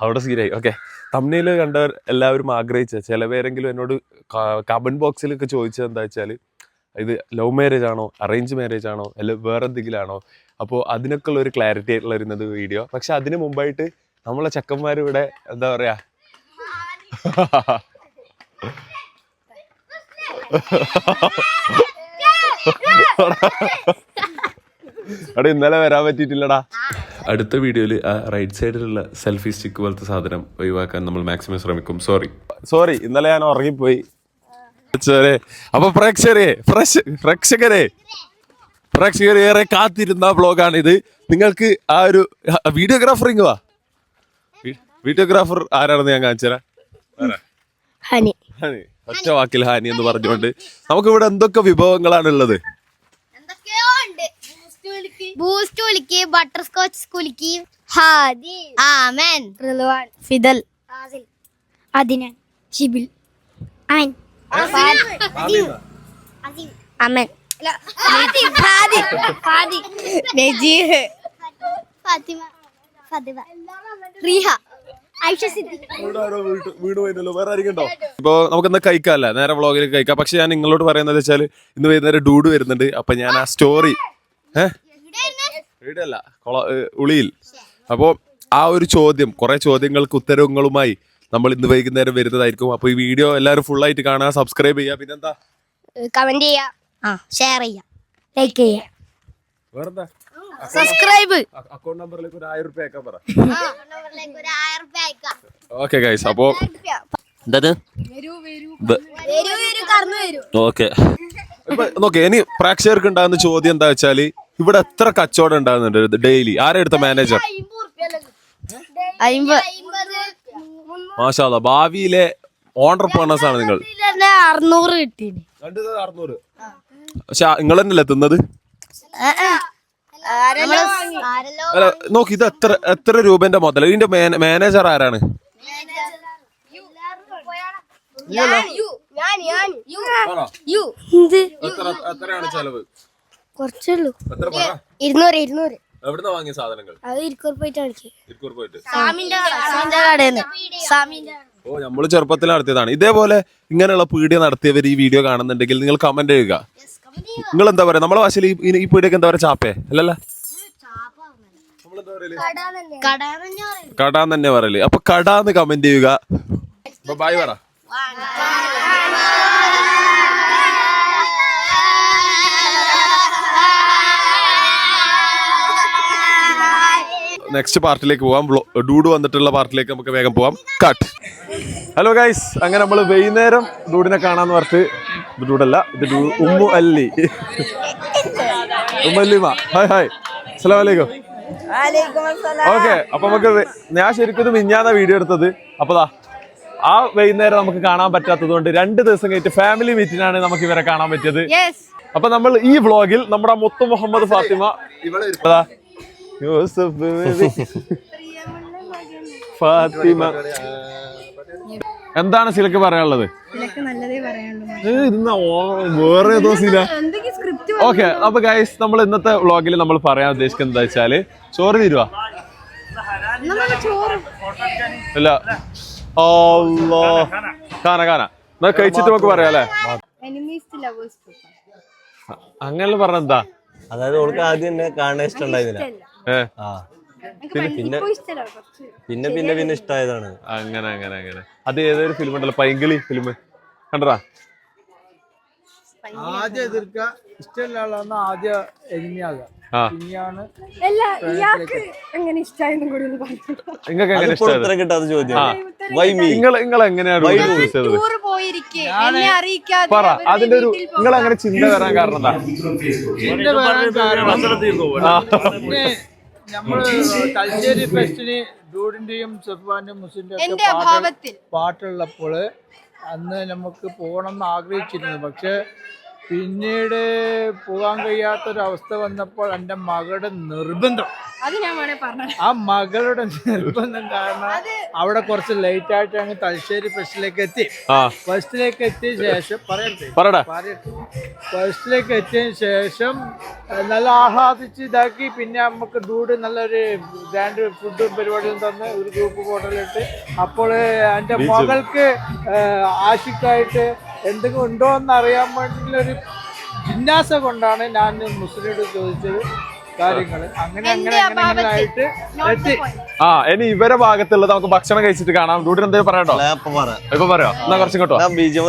അവിടെ സീരായി ഓക്കെ തമ്മിൽ കണ്ടവർ എല്ലാവരും ആഗ്രഹിച്ച ചില പേരെങ്കിലും എന്നോട് കബൺ ബോക്സിലൊക്കെ ചോദിച്ചത് എന്താ വെച്ചാൽ ഇത് ലവ് മാരേജ് ആണോ അറേഞ്ച് മാരേജ് ആണോ അല്ല വേറെ എന്തെങ്കിലും ആണോ? അപ്പോൾ അതിനൊക്കെ ഉള്ള ഒരു ക്ലാരിറ്റി ആയിട്ടുള്ള വരുന്നത് വീഡിയോ പക്ഷെ അതിന് മുമ്പായിട്ട് നമ്മളെ ചക്കന്മാർ ഇവിടെ എന്താ പറയാ? അവിടെ ഇന്നലെ വരാൻ പറ്റിയിട്ടില്ലടാ. അടുത്ത വീഡിയോയിൽ ആ റൈറ്റ് സൈഡിലുള്ള സെൽഫി സ്റ്റിക്ക് പോലത്തെ സാധനം ഒഴിവാക്കാൻ നമ്മൾ മാക്സിമം ശ്രമിക്കും. സോറി സോറി ഇന്നലെ ഞാൻ ഉറങ്ങിപ്പോയി. അപ്പൊ പ്രേക്ഷകരെ ഫ്രഷ് പ്രേക്ഷകരെ പ്രേക്ഷകർ ഏറെ കാത്തിരുന്ന ബ്ലോഗാണ് ഇത് നിങ്ങൾക്ക് ആ ഒരു വീഡിയോഗ്രാഫർ ഇങ്ങുവാ വീഡിയോഗ്രാഫർ ആരാണെന്ന് ഞാൻ കാണിച്ചു തരാം ഹാനി. ഒറ്റ വാക്കിൽ ഹാനി എന്ന് പറഞ്ഞുകൊണ്ട് നമുക്ക് ഇവിടെ എന്തൊക്കെ വിഭവങ്ങളാണ് ഉള്ളത്? ബൂസ്റ്റ് കുലുക്കി ബട്ടർ സ്കോച്ച് കുലുക്കി ഹാദി. ആമൻ. റിലുവാൻ ഫിദൽ. അദിനൻ ഷിബിൽ. അമൻ അമൻ നജീഹ് ഫാത്തിമ. ഫാത്തിമ. റീഹ. ഇപ്പൊ നമുക്ക് ഇന്ന് കഴിക്കാല്ല? നേരെ വ്ളോഗിൽ കഴിക്കാം. പക്ഷെ ഞാൻ നിങ്ങളോട് പറയുന്നത് വെച്ചാൽ ഇന്ന് വൈകുന്നേരം ഡൂഡ് വരുന്നുണ്ട്. അപ്പൊ ഞാൻ ആ സ്റ്റോറി ഏഹ് വീടല്ല കൊള- ഉളിയിൽ. അപ്പോൾ ആ ഒരു ചോദ്യം കുറെ ചോദ്യങ്ങൾക്ക് ഉത്തരങ്ങളുമായി നമ്മൾ ഇന്ന് വൈകുന്നേരം വരുന്നതായിരിക്കും. അപ്പോൾ ഈ വീഡിയോ എല്ലാവരും ഫുൾ ആയിട്ട് കാണാ സബ്സ്ക്രൈബ് ചെയ്യുക പിന്നെന്താ? കമന്റ് ചെയ്യാ ആ. ഷെയർ ചെയ്യാ ലൈക്ക് ചെയ്യാ വേറെന്താ? സബ്സ്ക്രൈബ് അക്കൗണ്ട് നമ്പറിലേക്ക് ഒരു ആയിരം റുപ്യ അയക്കാൻ പറ ഓക്കെ ഗൈസ് അപ്പോ എന്തത് ഓക്കെ നോക്കെ ഇനി പ്രേക്ഷകർക്ക് ഉണ്ടാകുന്ന ചോദ്യം എന്താ വെച്ചാൽ ഇവിടെ എത്ര കച്ചവടം ഉണ്ടാകുന്നുണ്ട്? ഡെയിലി ആരെ എടുത്ത മാനേജർ മാഷാ ഭാവിയിലെ ഓണർ പേണേഴ്സ് ആണ് നിങ്ങൾ. അറുന്നൂറ് അറുന്നൂറ്. പക്ഷെ നിങ്ങൾ തന്നെയല്ലേ തിന്നത്? അല്ല നോക്ക് ഇത് എത്ര എത്ര രൂപന്റെ മുതൽ ഇതിന്റെ മാനേജർ ആരാണ്? എത്രയാണ് ചെലവ്? കുറച്ചുള്ളൂ. എത്ര പറ ഇരുന്നൂറ് ഇരുന്നൂറ്. എവിടുന്ന വാങ്ങിയ സാധനങ്ങൾ? അത് ഇരിക്കൂർ പോയിട്ട് കളിക്ക് ഇരിക്കൂർ പോയിട്ട്. സാമിന്റെ സാമിന്റെ കടയിൽ സാമിന്റെ ഓ നമ്മൾ ചെറുപ്പത്തിൽ നടത്തിയതാണ്. ഇതേപോലെ ഇങ്ങനെയുള്ള പീഡിയ നടത്തിയവർ ഈ വീഡിയോ കാണുന്നുണ്ടെങ്കിൽ നിങ്ങൾ കമന്റ് ചെയ്യുക. നിങ്ങൾ എന്താ പറയാ? നമ്മളെ ഭാഷയിൽ ഈ- പീഡിയൊക്കെ എന്താ പറയാ? ചാപ്പേ. അല്ലല്ല. കട കടാന്ന് തന്നെ പറയൽ. അപ്പൊ കടാന്ന് കമന്റ് ചെയ്യുക. ബായ് പറ. നെക്സ്റ്റ് പാർട്ടിലേക്ക് പോവാം. ഡൂഡ് വന്നിട്ടുള്ള പാർട്ടിലേക്ക് നമുക്ക് വേഗം പോവാം. കട്ട് ഹലോ ഗൈസ് അങ്ങനെ നമ്മൾ വൈകുന്നേരം ഡൂഡിനെ കാണാന്ന് പറഞ്ഞിട്ട് ഇത് ഡൂഡല്ല ഇത് ഡൂ ഉമ്മു അല്ലി. ഉമ്മല്ലിമ ഹായ് ഹായ് അലൈക്കും. ഓക്കെ അപ്പൊ നമുക്ക് ഞാൻ ശരിക്കും മിഞ്ഞാന്ന വീഡിയോ എടുത്തത്. അപ്പൊ ദാ ആ വൈകുന്നേരം നമുക്ക് കാണാൻ പറ്റാത്തത് കൊണ്ട് രണ്ട് ദിവസം കഴിഞ്ഞിട്ട് ഫാമിലി മീറ്റിനാണ് നമുക്ക് ഇവരെ കാണാൻ പറ്റിയത്. അപ്പൊ നമ്മൾ ഈ വ്ളോഗിൽ നമ്മുടെ മുത്തു മുഹമ്മദ് ഫാത്തിമ അതാ, യൂസഫ്. ഫാത്തിമ. എന്താണ് സിലക്ക് പറയാനുള്ളത്? വേറെ ഏതോ ഓക്കെ അപ്പൊ ഗൈസ് നമ്മൾ ഇന്നത്തെ വ്ളോഗിൽ നമ്മൾ പറയാൻ ഉദ്ദേശിക്കുന്നത് എന്താ വെച്ചാൽ ചോറ് തീരുവാ? ഇല്ല അല്ലോ. കാന കാന എന്നാ കഴിച്ചിട്ട് നമുക്ക് പറയാം അല്ലേ? അങ്ങനെ പറഞ്ഞെന്താ അതായത് ഓൾക്ക് ആദ്യം തന്നെ കാണാൻ ഇഷ്ടമുണ്ടായിരുന്നില്ല. ഏ ആ പിന്നെ പിന്നെ പിന്നെ പിന്നെ ഇഷ്ടമായതാണ് അങ്ങനെ അങ്ങനെ അങ്ങനെ. അത് ഏതൊരു ഫിലിം ഉണ്ടല്ലോ? പൈങ്കിളി ഫിലിം കണ്ടറാ ആദ്യ എതിർക്കുക ടൂറ് അറിയിക്കാതെ പറ. അതിന്റെ ഒരു നിങ്ങൾ അങ്ങനെ ചിന്ത വരാൻ കാരണം എന്താ? തലശ്ശേരി ഫെസ്റ്റിന് ഡൂഡിന്റെയും മുസ്ലിന്റെ അഭാവത്തിൽ. പാട്ടുള്ളപ്പോൾ അന്ന് നമുക്ക് പോകണം എന്ന് ആഗ്രഹിച്ചിരുന്നു. പക്ഷെ പിന്നീട് പോകാൻ കഴിയാത്തൊരവസ്ഥ വന്നപ്പോൾ എന്റെ മകളുടെ നിർബന്ധം. അത് ഞാൻ വേണേ പറഞ്ഞു. ആ മകളുടെ നിർബന്ധം കാരണം അവിടെ കുറച്ച് ലേറ്റ് ആയിട്ട് അങ്ങ് തലശ്ശേരി ഫസ്റ്റിലേക്ക് എത്തി. ഫസ്റ്റിലേക്ക് എത്തിയ ശേഷം പറയട്ടെ? ഫസ്റ്റിലേക്ക് എത്തിയതിന് ശേഷം നല്ല ആഹ്ലാദിച്ച് ഇതാക്കി. പിന്നെ നമുക്ക് ഡൂഡ് നല്ലൊരു ഗ്രാൻഡ് ഫുഡും പരിപാടിയും തന്ന് ഒരു ഗ്രൂപ്പ് ഫോട്ടോയിലിട്ട് അപ്പോൾ എന്റെ മകൾക്ക് ആശിക്കായിട്ട് എന്തെങ്കിലും ഉണ്ടോ എന്ന് അറിയാൻ വേണ്ടിയുള്ളൊരു ജിജ്ഞാസ കൊണ്ടാണ് ഞാൻ മുസ്ലിയോട് ചോദിച്ചത്. ആ ഇനി ഇവരെ ഭാഗത്തുള്ളത് നമുക്ക് ഭക്ഷണം കഴിച്ചിട്ട് കാണാം. ഡ്യൂട്ടി എന്തെങ്കിലും പറയണ്ടോ ഇപ്പൊ പറയാം. എന്നാ കുറച്ചും കേട്ടോ ബീജം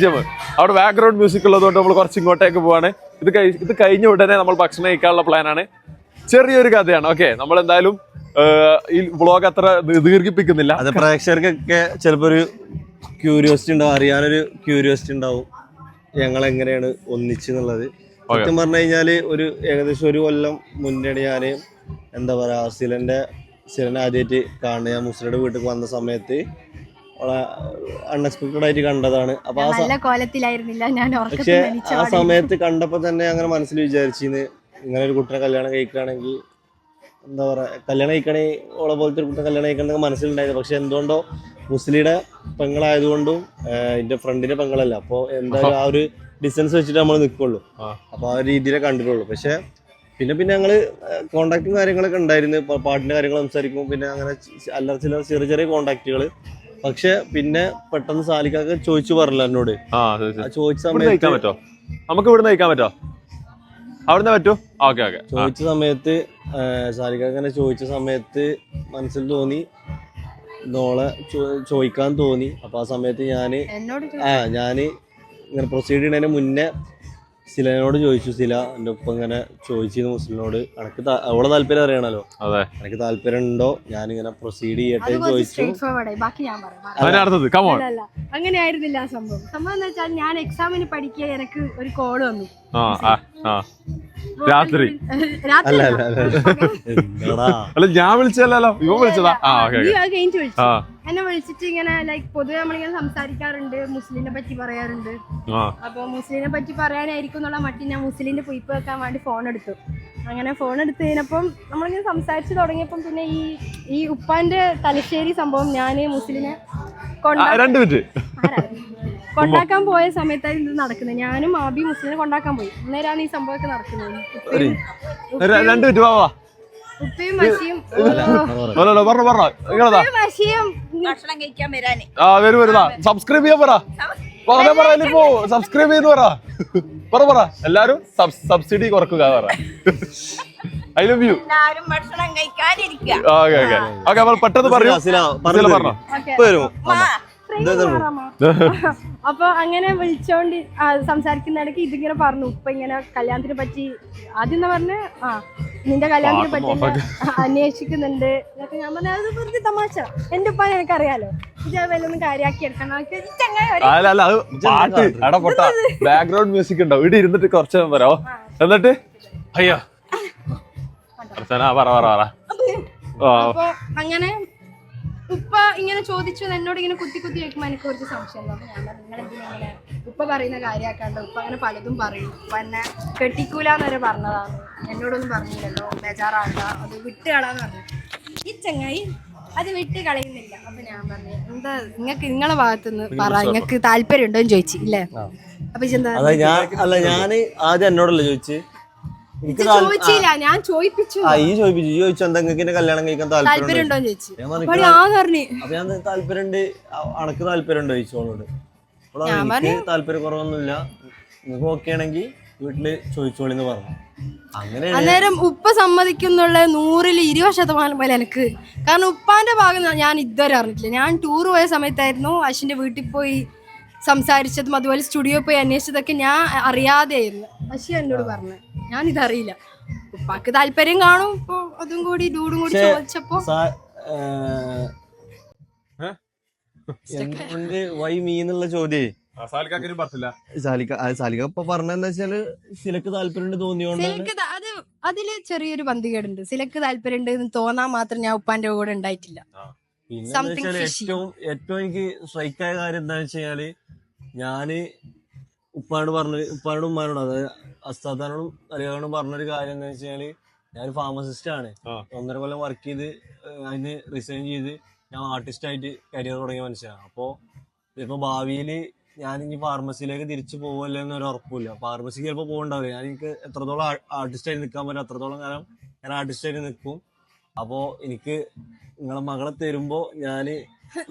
ജി എം അവിടെ ബാക്ക്ഗ്രൗണ്ട് മ്യൂസിക് ഉള്ളതുകൊണ്ട് നമ്മൾ കുറച്ച് ഇങ്ങോട്ടേക്ക് പോവാണ്. ഇത് ഇത് കഴിഞ്ഞ ഉടനെ നമ്മൾ ഭക്ഷണം കഴിക്കാനുള്ള പ്ലാനാണ് ചെറിയൊരു കഥയാണ് ഓക്കെ നമ്മൾ എന്തായാലും ഈ വ്ളോഗ് അത്ര ദീർഘിപ്പിക്കുന്നില്ല. അത് പ്രേക്ഷകർക്കൊക്കെ ചിലപ്പോ ഒരു ക്യൂരിയോസിറ്റി ഉണ്ടാവും അറിയാനൊരു ക്യൂരിയോസിറ്റി ഉണ്ടാവും. ഞങ്ങൾ എങ്ങനെയാണ് ഒന്നിച്ചെന്നുള്ളത് സത്യം പറഞ്ഞു കഴിഞ്ഞാൽ ഒരു ഏകദേശം ഒരു കൊല്ലം മുന്നേ ഞാൻ എന്താ പറയാ സിലന്റെ സിലന്റെ ആദ്യമായിട്ട് കാണുക ഞാൻ മുസ്ലിയുടെ വീട്ടിൽ വന്ന സമയത്ത് അൺഎക്സ്പെക്ടഡ് ആയിട്ട് കണ്ടതാണ്. അപ്പൊ പക്ഷെ ആ സമയത്ത് കണ്ടപ്പോ തന്നെ അങ്ങനെ മനസ്സിൽ വിചാരിച്ചിന്ന്. ഇങ്ങനെ ഒരു കുട്ടിനെ കല്യാണം കഴിക്കുകയാണെങ്കിൽ എന്താ പറയാ കല്യാണം കഴിക്കണമെങ്കിൽ ഓളെ പോലത്തെ ഒരു കുട്ടിനെ കല്യാണം കഴിക്കണമെന്ന് മനസ്സിലുണ്ടായിരുന്നു പക്ഷെ എന്തുകൊണ്ടോ മുസ്ലിയുടെ പെങ്ങളായതുകൊണ്ടും എന്റെ ഫ്രണ്ടിന്റെ പെങ്ങളല്ല. അപ്പോൾ എന്തായാലും ആ ഒരു ഡിസ്റ്റൻസ് വെച്ചിട്ട് നമ്മൾ നിൽക്കുള്ളൂ അപ്പൊ അപ്പോൾ ആ രീതിയിലേ കണ്ടിട്ടുള്ളൂ. പക്ഷെ പിന്നെ പിന്നെ ഞങ്ങൾ കോണ്ടാക്റ്റും കാര്യങ്ങളൊക്കെ ഉണ്ടായിരുന്നു. പാട്ടിന്റെ കാര്യങ്ങൾ സംസാരിക്കും പിന്നെ അങ്ങനെ അല്ല ചില ചെറിയ ചെറിയ കോണ്ടാക്റ്റുകൾ പക്ഷെ പിന്നെ പെട്ടെന്ന് സാലിക്കൊക്കെ ചോദിച്ചു പറഞ്ഞില്ല എന്നോട്. ചോദിച്ച. സമയത്ത് പറ്റോ നമുക്ക് ഇവിടുന്ന് കഴിക്കാൻ പറ്റോ അവിടുന്ന് പറ്റൂ? Okay okay. ചോദിച്ച സമയത്ത് സാലിക്കാക്കനെ ചോദിച്ച സമയത്ത് മനസ്സിൽ തോന്നി നോളെ ചോ- ചോദിക്കാൻ തോന്നി. അപ്പൊ ആ സമയത്ത് ഞാൻ എന്നോട് ആ ഞാൻ ഇങ്ങനെ പ്രൊസീഡ് ചെയ്യുന്നതിന് മുന്നേ സിലനോട് ചോദിച്ചു സില എന്റെ ഒപ്പം ഇങ്ങനെ ചോദിച്ചിരുന്നു മുസ്ലിനോട് എനിക്ക് അവളെ താല്പര്യം അറിയണല്ലോ? അതെ. എനിക്ക് താല്പര്യം ഉണ്ടോ ഇങ്ങനെ പ്രൊസീഡ് ചെയ്യട്ടെ ചോദിച്ചു. അങ്ങനെ ആയിരുന്നില്ല ആ സംഭവം. സംഭവം എന്ന് വെച്ചാൽ ഞാൻ എക്സാമിന് പഠിക്കുക എനിക്ക് ഒരു കോൾ വന്നു. ആ ആ ആ. രാത്രി. അല്ല അല്ല. അല്ല അല്ല എന്താടാ? അല്ല ഞാൻ വിളിച്ചല്ലോ ഇവ വിളിച്ചതാ? ആ ഓക്കെ നീ ഓക്കെ. അത് കഴിഞ്ഞിട്ട് വിളിച്ചു. ആ. എന്നെ വിളിച്ചിട്ട് ഇങ്ങനെ ലൈക്ക് പൊതുവെ നമ്മളിങ്ങനെ സംസാരിക്കാറുണ്ട് മുസ്ലിനെ പറ്റി പറയാറുണ്ട്. ആ. അപ്പൊ മുസ്ലിനെ പറ്റി പറയാനായിരിക്കും എന്നുള്ള മട്ടിൽ ഞാൻ മുസ്ലിന്റെ പൊയ്പ് വെക്കാൻ വേണ്ടി ഫോൺ എടുത്തു. അങ്ങനെ ഫോൺ എടുത്ത് കഴിഞ്ഞപ്പം നമ്മളിങ്ങനെ സംസാരിച്ച് തുടങ്ങിയപ്പം പിന്നെ ഈ ഈ ഉപ്പാന്റെ തലശ്ശേരി സംഭവം ഞാൻ മുസ്ലിനെ ആ, കൊണ്ടാ രണ്ട് മിനിറ്റ്. ആരാ? കൊണ്ടാക്കാൻ പോയ സമയത്താണ് ഇത് നടക്കുന്നത്. ഞാനും ആബി മുസ്ലിനെ കൊണ്ടാക്കാൻ പോയി. അന്നേരമാണ് ഈ സംഭവമൊക്കെ നടക്കുന്നത്. ഉപ്പയും- രണ്ട് മിനിറ്റ് വാ വാ. ഉപ്പയും മഷിയും പറഞ്ഞോ പറഞ്ഞോ. പറഞ്ഞോ നിങ്ങളതാ ഉപ്പയും മഷിയും ഭക്ഷണം കഴിക്കാൻ വരാന്. ആ വരും വരുതാ സബ്സ്ക്രൈബ് ചെയ്യാൻ പറ. പറഞ്ഞ പോ. സബ്സ്ക്രൈബ് ചെയ്ത് പറ. പറ പറ. എല്ലാരും സബ്സിഡി കുറക്കുക പറ. ഐ ലവ് യു ഭക്ഷണം ഓക്കെ ഓക്കെ. ഓക്കെ അപ്പോൾ പെട്ടെന്ന് പറയൂ. പറഞ്ഞു പറഞ്ഞോ. വരുമോ അപ്പൊ അങ്ങനെ വിളിച്ചോണ്ട് ആ, സംസാരിക്കുന്ന ഇടയ്ക്ക് ഇതിങ്ങനെ പറഞ്ഞു. ഉപ്പ ഇങ്ങനെ കല്യാണത്തിനെ പറ്റി ആദ്യം എന്നാ പറഞ്ഞ ആ നിന്റെ കല്യാണത്തിനെ പറ്റി അന്വേഷിക്കുന്നുണ്ട്. എന്നൊക്കെ ഞാൻ പറഞ്ഞ അത് വെറുതെ തമാശ. എന്റെ ഉപ്പ എനിക്കറിയാലോ. അറിയാലോ വല്ലൊന്നും കാര്യാക്കി എടുക്കണം. ബാക്ക്ഗ്രൗണ്ട് മ്യൂസിക് ഉണ്ടോ? ഇവിടെ ഇരുന്നിട്ട് കുറച്ച് നേരം വരാമോ എന്നിട്ട്? അയ്യോ. പറ പറ അങ്ങനെ ഉപ്പ ഇങ്ങനെ ചോദിച്ചു എന്നോട് ഇങ്ങനെ കുത്തി കുത്തി കേൾക്കുമ്പോൾ എനിക്ക് കുറച്ച് സംശയം തോന്നി. ഞാൻ നിങ്ങൾ എന്തിനാ ഉപ്പ പറയുന്ന കാര്യമാക്കാണ്ട് ഉപ്പ അങ്ങനെ പലതും പറയും. ഉപ്പ എന്നെ കെട്ടിക്കൂലെന്ന് വരെ പറഞ്ഞതാണ്. എന്നോടൊന്നും പറഞ്ഞില്ലല്ലോ ബേജാറാണ്ട അത് വിട്ട് കളാന്ന് പറഞ്ഞു. ഈ ചങ്ങായി അത് വിട്ട് കളയുന്നില്ല. അപ്പൊ ഞാൻ പറഞ്ഞു എന്താ നിങ്ങൾക്ക് നിങ്ങളെ ഭാഗത്തുനിന്ന് പറ നിങ്ങൾക്ക് താല്പര്യം ഉണ്ടോ എന്ന് ചോദിച്ചു ഇല്ലേ? അപ്പൊ ഞാൻ അല്ല ഞാൻ ആദ്യം എന്നോടല്ലേ ചോദിച്ചു? ചോദിച്ചില്ല ഞാൻ ചോദിപ്പിച്ചു. ഈ ചോദിപ്പിച്ചു. ഈ ചോദിച്ചു എന്താ നിങ്ങൾക്ക് കല്യാണം കഴിക്കാൻ താല്പര്യം താല്പര്യം അണക്ക് താല്പര്യമുണ്ട് അ- ചോദിച്ചോളോട് താല്പര്യം കുറവൊന്നുമില്ല. നിങ്ങൾക്ക് ഓക്കെ ആണെങ്കിൽ വീട്ടിൽ ചോദിച്ചോളിന്ന് പറഞ്ഞു. അങ്ങനെ അന്നേരം ഉപ്പ സമ്മതിക്കുന്നുള്ള നൂറിൽ ഇരുപത് ശതമാനം പോലെ എനിക്ക്. കാരണം ഉപ്പാന്റെ ഭാഗം ഞാൻ ഇതുവരെ അറിഞ്ഞിട്ടില്ല. ഞാൻ ടൂർ പോയ സമയത്തായിരുന്നു അശ്വിന്റെ വീട്ടിൽ പോയി സംസാരിച്ചതും അതുപോലെ സ്റ്റുഡിയോ പോയി അന്വേഷിച്ചതൊക്കെ ഞാൻ അറിയാതെയായിരുന്നു. അശ്വ എന്നോട് പറഞ്ഞു ഞാൻ ഇതറിയില്ല ഉപ്പാക്ക് താല്പര്യം കാണും. ഇപ്പൊ അതും കൂടി ഡൂഡും കൂടി പക്ഷേ- ചോദിച്ചപ്പോ വൈ മീ എന്നുള്ള ചോദ്യേ ഇപ്പൊ വെച്ചാൽ സിലക്ക് താല്പര്യം അത് അതിൽ ചെറിയൊരു പന്തികേടുണ്ട്. സിലക്ക് താല്പര്യം ഉണ്ട് എന്ന് തോന്നാൻ മാത്രം ഞാൻ ഉപ്പാന്റെ കൂടെ ഉണ്ടായിട്ടില്ല. പിന്നെ. ഏറ്റവും ഏറ്റവും എനിക്ക് സ്ട്രൈക്ക് ആയ കാര്യം എന്താണെന്ന് വെച്ചാൽ കഴിഞ്ഞാൽ ഞാൻ ഉപ്പാനോട് പറഞ്ഞ ഉപ്പാനോടും ഉമ്മാനോടും അതായത് അസ്താദാനോടും അറിയാനോടും പറഞ്ഞൊരു കാര്യം എന്താ വെച്ചാൽ ഞാൻ ഫാർമസിസ്റ്റ് ആണ്. ഒന്നര കൊല്ലം വർക്ക് ചെയ്ത് അതിന് റിസൈൻ ചെയ്ത് ഞാൻ ആർട്ടിസ്റ്റ് ആയിട്ട് കരിയർ തുടങ്ങിയ മനുഷ്യനാണ്. അപ്പോൾ ഇപ്പൊ ഭാവിയിൽ ഞാൻ ഇനി ഫാർമസിയിലേക്ക് തിരിച്ചു പോകല്ലോ എന്നൊരു ഉറപ്പില്ല ഫാർമസിക്ക് ചിലപ്പോൾ പോകണ്ടാവില്ല ഞാൻ എനിക്ക് എത്രത്തോളം ആർട്ടിസ്റ്റ് ആയിട്ട് നിൽക്കാൻ പറ്റും അത്രത്തോളം കാലം ഞാൻ ആർട്ടിസ്റ്റ് ആയിട്ട് നിൽക്കും. അപ്പോൾ എനിക്ക് നിങ്ങളെ മകളെ തരുമ്പോ ഞാൻ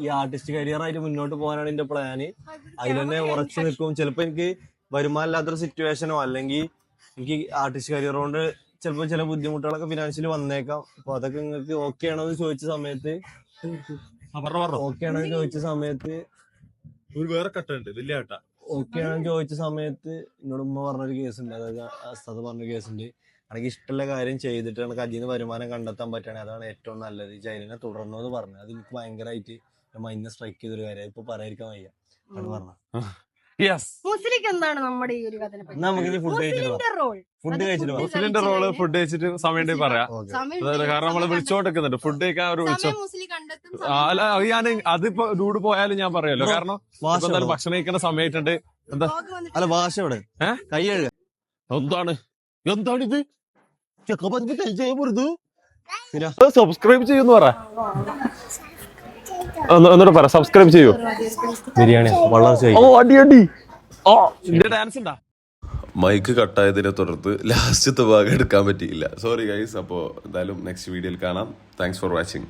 ഈ ആർട്ടിസ്റ്റ് കരിയർ ആയിട്ട് മുന്നോട്ട് പോകാനാണ് എന്റെ പ്ലാന് അതിൽ തന്നെ ഉറച്ചു നിൽക്കും. ചിലപ്പോ എനിക്ക് വരുമാനം ഇല്ലാത്തൊരു സിറ്റുവേഷനോ അല്ലെങ്കിൽ എനിക്ക് ആർട്ടിസ്റ്റ് കരിയർ കൊണ്ട് ചിലപ്പോൾ ചില ബുദ്ധിമുട്ടുകളൊക്കെ ഫിനാൻഷ്യലി വന്നേക്കാം. അപ്പൊ അതൊക്കെ നിങ്ങൾക്ക് ഓക്കെ ആണോ എന്ന് ചോദിച്ച സമയത്ത് ഓക്കെ ആണോ എന്ന് ചോദിച്ച സമയത്ത് വേറെ കട്ടുണ്ട് വലിയ കട്ട ഓക്കെ ആണെന്ന് ചോദിച്ച സമയത്ത് എന്നോട് ഉമ്മ പറഞ്ഞൊരു ഉണ്ട്. അതായത് അസ്താദ് പറഞ്ഞ കേസുണ്ട് എനിക്ക് ഇഷ്ടമുള്ള കാര്യം ചെയ്തിട്ട് എനിക്ക് അതിൽ നിന്ന് വരുമാനം കണ്ടെത്താൻ പറ്റുകയാണെങ്കിൽ അതാണ് ഏറ്റവും നല്ലത്. ജയിലിനെ തുടർന്നു എന്ന് പറഞ്ഞു അത് എനിക്ക് ഭയങ്കരമായിട്ട് മൈൻഡിനെ സ്ട്രൈക്ക് ചെയ്തൊരു കാര്യം. ഇപ്പൊ പറയാതിരിക്കാൻ വയ്യ. ആണ് പറഞ്ഞു യെസ് മുസ്ലിക്ക് എന്താണ് നമ്മുടെ ഈ ഒരു ഫുഡ് കഴിച്ചിട്ട് മുസ്ലിന്റെ റോൾ ഫുഡ് കഴിച്ചിട്ട് പറയാം. മുസ്ലിന്റെ റോൾ ഫുഡ് കഴിച്ചിട്ട് സമയം പറയാം. കാരണം നമ്മൾ വിളിച്ചോണ്ടിരിക്കുന്നുണ്ട്. ഫുഡ് കഴിക്കാൻ ഒരു വിളിച്ചോ അല്ല അത് ഞാൻ അതിപ്പോ ഡൂഡ് പോയാലും ഞാൻ പറയല്ലോ. കാരണം എന്തായാലും ഭക്ഷണം കഴിക്കുന്ന സമയത്തുണ്ട് എന്താ? അല്ല ഭാഷ അവിടെ? കൈ എന്താണ്? എന്താണിത് സബ്സ്ക്രൈബ് ചെയ്യൂന്ന് പറ. ഒന്ന് പറ സബ്സ്ക്രൈബ് ചെയ്യൂ. ബിരിയാണി ഓ അടി അടി. ഓ ഡാൻസ് ഉണ്ടാ? മൈക്ക് കട്ടായതിനെ തുടർന്ന് ലാസ്റ്റത്തെ ഭാഗം എടുക്കാൻ പറ്റിയില്ല. സോറി ഗൈസ് അപ്പോ എന്തായാലും നെക്സ്റ്റ് വീഡിയോയിൽ കാണാം. Thanks for watching